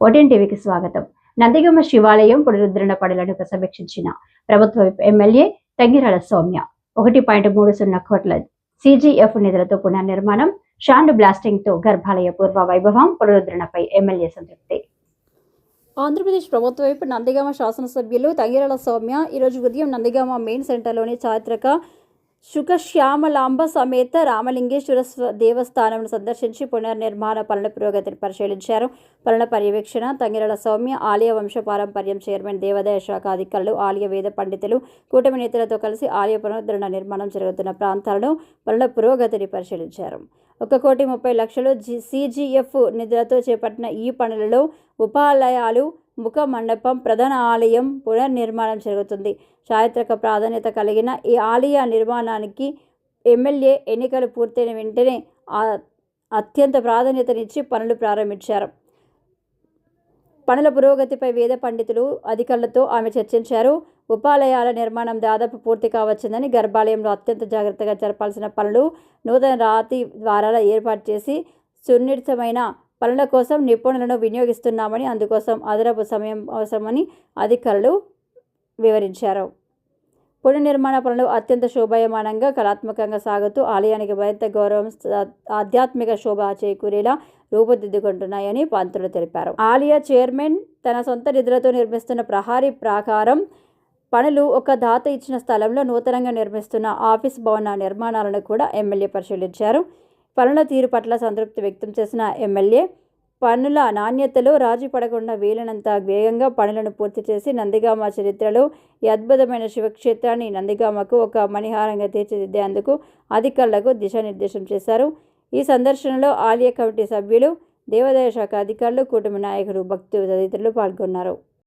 OTN టీవీకి స్వాగతం. నందిగమ్మ శివాలయం పునరుద్ధరణ పనులను సమీక్షించిన ప్రభుత్వ ఎమ్మెల్యే తంగిరాల సౌమ్య. ఒకటి పాయింట్ మూడు సున్నా కోట్ల సిజిఎఫ్ నిధులతో పునర్నిర్మాణం షాండ్ బ్లాస్టింగ్తో గర్భాలయ పూర్వ వైభవం పునరుద్ధరణపై ఎమ్మెల్యే సంతృప్తి. ఆంధ్రప్రదేశ్ ప్రభుత్వ వైపు నందిగామ శాసనసభ్యులు తంగిరాల సౌమ్య ఈరోజు ఉదయం నందిగామ మెయిన్ సెంటర్లోని చారిత్రక శుకశ్యామలాంబ సమేత రామలింగేశ్వర స్వ- దేవస్థానంను సందర్శించి పునర్నిర్మాణ పనుల పురోగతిని పరిశీలించారు. పనుల పర్యవేక్షణ తంగిరాల సౌమ్య ఆలయ వంశపారంపర్యం చైర్మన్ దేవాదాయ శాఖ అధికారులు ఆలయ వేద పండితులు కూటమి నేతలతో కలిసి ఆలయ పునరుద్ధరణ నిర్మాణం జరుగుతున్న ప్రాంతాలను పనుల పురోగతిని పరిశీలించారు. ఒక కోటి ముప్పై లక్షలు జి సిజిఎఫ్ నిధులతో చేపట్టిన ఈ పనులలో ఉపాలయాలు ముఖ మండపం ప్రధాన ఆలయం పునర్నిర్మాణం జరుగుతుంది. చారిత్రక ప్రాధాన్యత కలిగిన ఈ ఆలయ నిర్మాణానికి ఎమ్మెల్యే ఎన్నికలు పూర్తయిన వెంటనే అత్యంత ప్రాధాన్యతనిచ్చి పనులు ప్రారంభించారు. పనుల పురోగతిపై వేద పండితులు అధికారులతో ఆమె చర్చించారు. ఉపాలయాల నిర్మాణం దాదాపు పూర్తి కావచ్చిందని గర్భాలయంలో అత్యంత జాగ్రత్తగా జరపాల్సిన పనులు నూతన రాతి ద్వారాల ఏర్పాటు చేసి సున్నితమైన పనుల కోసం నిపుణులను వినియోగిస్తున్నామని అందుకోసం అదనపు సమయం అవసరమని అధికారులు వివరించారు. పునర్నిర్మాణ పనులు అత్యంత శోభాయమానంగా కళాత్మకంగా సాగుతూ ఆలయానికి మరింత గౌరవం ఆధ్యాత్మిక శోభ చేకూరేలా రూపుదిద్దుకుంటున్నాయని పంతులు తెలిపారు. ఆలయ చైర్మన్ తన సొంత నిధులతో నిర్మిస్తున్న ప్రహారీ ప్రాకారం పనులు ఒక దాత ఇచ్చిన స్థలంలో నూతనంగా నిర్మిస్తున్న ఆఫీస్ భవన నిర్మాణాలను కూడా ఎమ్మెల్యే పరిశీలించారు. పనుల తీరు పట్ల సంతృప్తి వ్యక్తం చేసిన ఎమ్మెల్యే పనుల నాణ్యతలో రాజీ పడకుండా వీలైనంత వేగంగా పనులను పూర్తి చేసి నందిగామ చరిత్రలో ఈ అద్భుతమైన శివక్షేత్రాన్ని నందిగామకు ఒక మణిహారంగా తీర్చిదిద్దేందుకు అధికారులకు దిశానిర్దేశం చేశారు. ఈ సందర్శనలో ఆలయ కమిటీ సభ్యులు దేవాదాయ శాఖ అధికారులు కూటమి నాయకులు భక్తులు తదితరులు పాల్గొన్నారు.